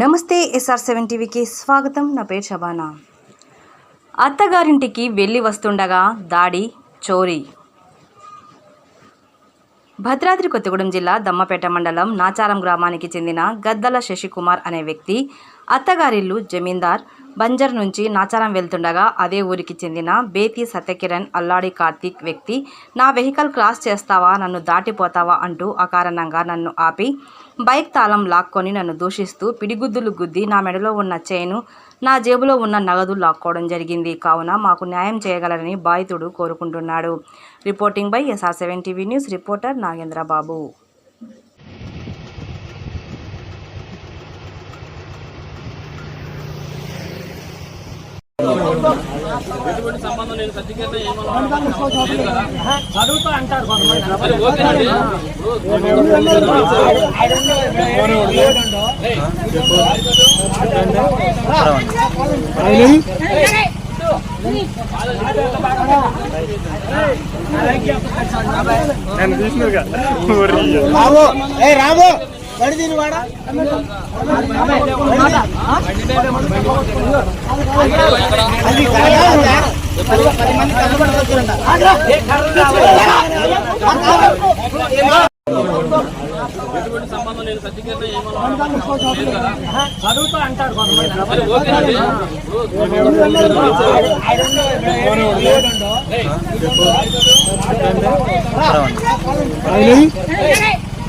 నమస్తే SR seven టీవీకి స్వాగతం. నా పేరు షబానా. అత్తగారింటికి వెళ్ళి వస్తుండగా దాడి చోరీ. భద్రాద్రి కొత్తగూడెం జిల్లా దమ్మపేట మండలం నాచారం గ్రామానికి చెందిన గద్దల శశికుమార్ అనే వ్యక్తి అత్తగారిల్లు జమీందార్ బంజర్ నుంచి నాచారం వెళ్తుండగా అదే ఊరికి చెందిన బేతి సత్యకిరణ్ అల్లాడి కార్తీక్ వ్యక్తి నా వెహికల్ క్రాస్ చేస్తావా? నన్ను దాటిపోతావా? అంటూ అకారణంగా నన్ను ఆపి బైక్ తాళం లాక్కొని నన్ను దూషిస్తూ పిడిగుద్దులు గుద్ది నా మెడలో ఉన్న చైను నా జేబులో ఉన్న నగదు లాక్కోవడం జరిగింది. కావున మాకు న్యాయం చేయగలరని బాధితుడు కోరుకుంటున్నాడు. Reporting by S R seven TV news reporter Nagendra Babu చదువుతా అంటారు కొంతమంది రాము ఏ రాము గడి దీని వాడా అది కాదా? పది పది మంది వచ్చారంట. చదువుతా అంటారు కొంతమంది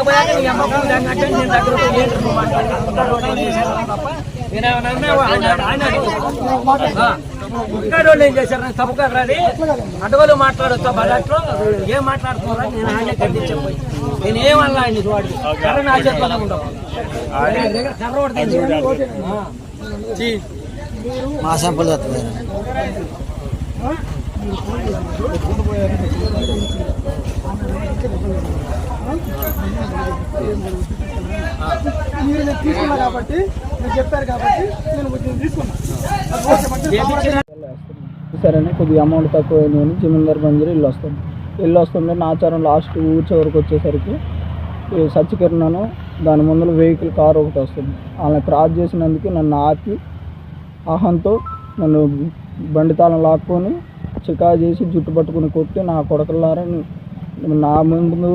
పోయి వాళ్ళు ఏం చేశారు నాకు తప్పు కదా అది. అడవులు మాట్లాడొచ్చా బజాట్లో ఏం మాట్లాడుతున్నారా? నేను ఆయన ఖండించకపోయి నేను ఏమన్నా ఆయన వాడి కర్ర నా చేతిలో ఉండవు. కర్ర పడుతుంది. మా సంపద వస్తుంది మీరు తీసుకున్నా కాబట్టి మీరు చెప్పారు కాబట్టి నేను తీసుకున్నాను సరేనే కొద్దిగా అమౌంట్ తక్కువ అయింది అని జమీందార్ బంజరు ఇల్లు వస్తుంది. ఇల్లు వస్తుంది నాచారం లాస్ట్ ఊరి చివరికి వచ్చేసరికి ఈ దాని ముందు వెహికల్ కార్ ఒకటి వస్తుంది. వాళ్ళని క్రాస్ చేసినందుకు నన్ను ఆపి ఆహంతో నన్ను బండి తాళం లాక్కొని చికా చేసి జుట్టు పట్టుకుని కొట్టి నా కొడకలారా నా ముందు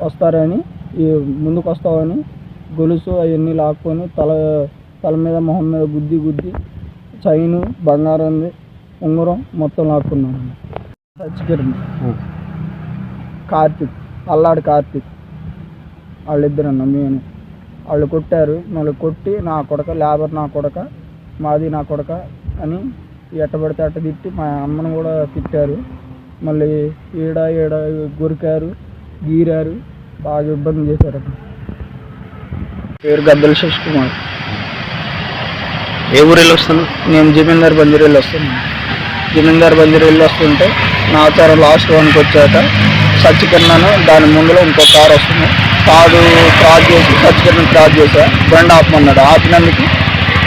వస్తారని ఈ ముందుకు వస్తావని గొలుసు అవన్నీ లాక్కొని తల తల మీద మొహం మీద గుద్ది గుద్ది చైను బంగారం ఉంగరం మొత్తం లాక్కున్నాను సచ్చికిరణ్ కార్తిక్ అల్లాడి కార్తిక్ వాళ్ళిద్దరు అన్న నేను వాళ్ళు కొట్టారు మళ్ళీ కొట్టి నా కొడక లేబర్ నా కొడక మాది నా కొడక అని ఎట్ట పడితే అట్ట తిట్టి మా అమ్మను కూడా తిట్టారు. మళ్ళీ ఈడ ఈడ గురికారు. గీరారు. బాగా ఇబ్బంది చేశారు అక్కడ పేరు గద్దల శశి కుమార్ ఏ ఊరు వెళ్ళి వస్తున్నావు నేను జమీందార్ బంజర్ వెళ్ళి వస్తున్నాను జమీందార్ బంజర్ వెళ్ళి వస్తుంటే నా ఆచారం లాస్ట్ వన్కి వచ్చాక సచ్చికిరణను దాని ముందులో ఇంకో కార్ వస్తుంది. కారు క్రాస్ చేసి సచ్చికిరణ్ క్రాస్ చేశా బండి ఆపమన్నాడు. ఆపినందుకు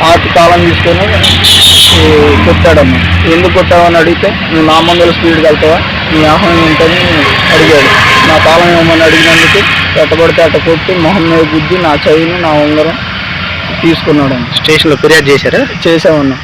ఆపి తాళం తీసుకొని కొట్టాడమ్మ. ఎందుకు కొట్టావని అడిగితే నువ్వు నా ముందులో స్పీడ్కి వెళ్తావా? నీ ఆహ్వానం ఏంటని నా తాళం ఏమని అడిగినందుకు ఎట్టబడితే అట్ట కొట్టి మొహం మీద గుద్ది నా చైన్ నా ఉంగరం తీసుకున్నాడు స్టేషన్లో ఫిర్యాదు చేశారా? చేసామన్నా